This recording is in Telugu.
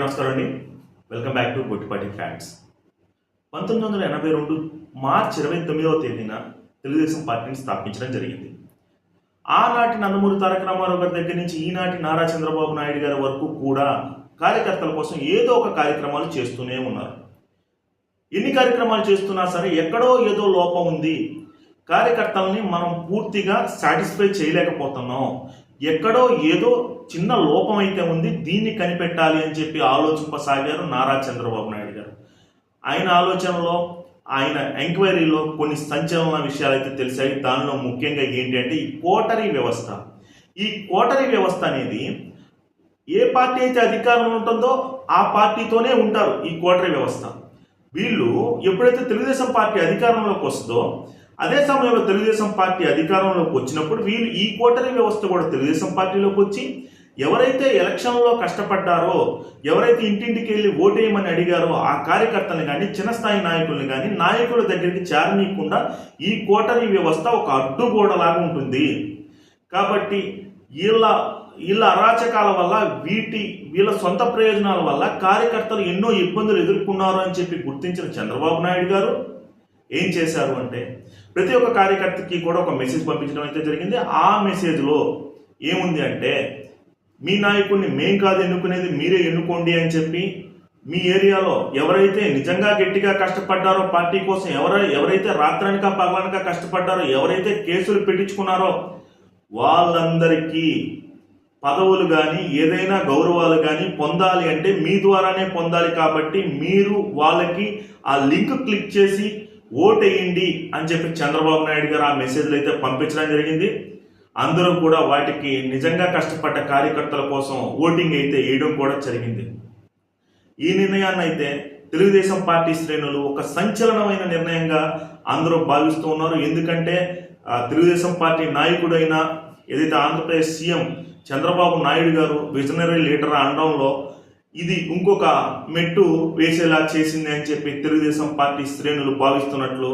అందరికీ నమస్కారం అండి welcome back to Bottipati fans పంతొమ్మిది వందల ఎనభై రెండు మార్చ్ ఇరవై తొమ్మిదవ తేదీన తెలుగుదేశం పార్టీని స్థాపించడం జరిగింది. ఆనాటి నందమూరి తారక రామారావు గారి దగ్గర నుంచి ఈనాటి నారా చంద్రబాబు నాయుడు గారి వరకు కూడా కార్యకర్తల కోసం ఏదో ఒక కార్యక్రమాలు చేస్తూనే ఉన్నారు. ఎన్ని కార్యక్రమాలు చేస్తున్నా సరే ఎక్కడో ఏదో లోపం ఉంది. కార్యకర్తల్ని మనం పూర్తిగా సాటిస్ఫై చేయలేకపోతున్నాం. ఎక్కడో ఏదో చిన్న లోపం అయితే ఉంది దీన్ని కనిపెట్టాలి అని చెప్పి ఆలోచింపసాగారు నారా చంద్రబాబు నాయుడు గారు. ఆయన ఆలోచనలో ఆయన ఎంక్వైరీలో కొన్ని సంచలన విషయాలు అయితే తెలిసాయి. దానిలో ముఖ్యంగా ఏంటంటే ఈ కోటరీ వ్యవస్థ. ఈ కోటరీ వ్యవస్థ అనేది ఏ పార్టీ అయితే అధికారంలో ఉంటుందో ఆ పార్టీతోనే ఉంటారు ఈ కోటరీ వ్యవస్థ. వీళ్ళు ఎప్పుడైతే తెలుగుదేశం పార్టీ అధికారంలోకి వస్తుందో అదే సమయంలో తెలుగుదేశం పార్టీ అధికారంలోకి వచ్చినప్పుడు వీళ్ళు ఈ కోటరీ వ్యవస్థ కూడా తెలుగుదేశం పార్టీలోకి వచ్చి ఎవరైతే ఎలక్షన్లో కష్టపడ్డారో ఎవరైతే ఇంటింటికి వెళ్ళి ఓటేయమని అడిగారో ఆ కార్యకర్తలు కానీ చిన్న స్థాయి నాయకుల్ని కానీ నాయకుల దగ్గరికి చేరనీయకుండా ఈ కోటరీ వ్యవస్థ ఒక అడ్డుగోడలాగా ఉంటుంది. కాబట్టి వీళ్ళ వీళ్ళ అరాచకాల వల్ల వీటి వీళ్ళ సొంత ప్రయోజనాల వల్ల కార్యకర్తలు ఎన్నో ఇబ్బందులు ఎదుర్కొన్నారు అని చెప్పి గుర్తించిన చంద్రబాబు నాయుడు గారు ఏం చేశారు అంటే ప్రతి ఒక్క కార్యకర్తకి కూడా ఒక మెసేజ్ పంపించడం అయితే జరిగింది. ఆ మెసేజ్లో ఏముంది అంటే మీ నాయకుడిని మేం కాదు ఎన్నుకునేది మీరే ఎన్నుకోండి అని చెప్పి మీ ఏరియాలో ఎవరైతే నిజంగా గట్టిగా కష్టపడ్డారో పార్టీ కోసం ఎవర ఎవరైతే రాత్రనక పగలనక కష్టపడ్డారో ఎవరైతే కేసులు పెట్టించుకున్నారో వాళ్ళందరికీ పదవులు కానీ ఏదైనా గౌరవాలు కానీ పొందాలి అంటే మీ ద్వారానే పొందాలి కాబట్టి మీరు వాళ్ళకి ఆ లింక్ క్లిక్ చేసి ఓటేయండి అని చెప్పి చంద్రబాబు నాయుడు గారు ఆ మెసేజ్లు అయితే పంపించడం జరిగింది. అందరూ కూడా వాటికి నిజంగా కష్టపడ్డ కార్యకర్తల కోసం ఓటింగ్ అయితే వేయడం కూడా జరిగింది. ఈ నిర్ణయాన్ని అయితే తెలుగుదేశం పార్టీ శ్రేణులు ఒక సంచలనమైన నిర్ణయంగా అందరూ భావిస్తూ ఉన్నారు. ఎందుకంటే తెలుగుదేశం పార్టీ నాయకుడైన ఏదైతే ఆంధ్రప్రదేశ్ సీఎం చంద్రబాబు నాయుడు గారు విజనరీ లీడర్ అనడంలో ఇది ఇంకొక మెట్టు వేసేలా చేసింది అని చెప్పి తెలుగుదేశం పార్టీ శ్రేణులు భావిస్తున్నట్లు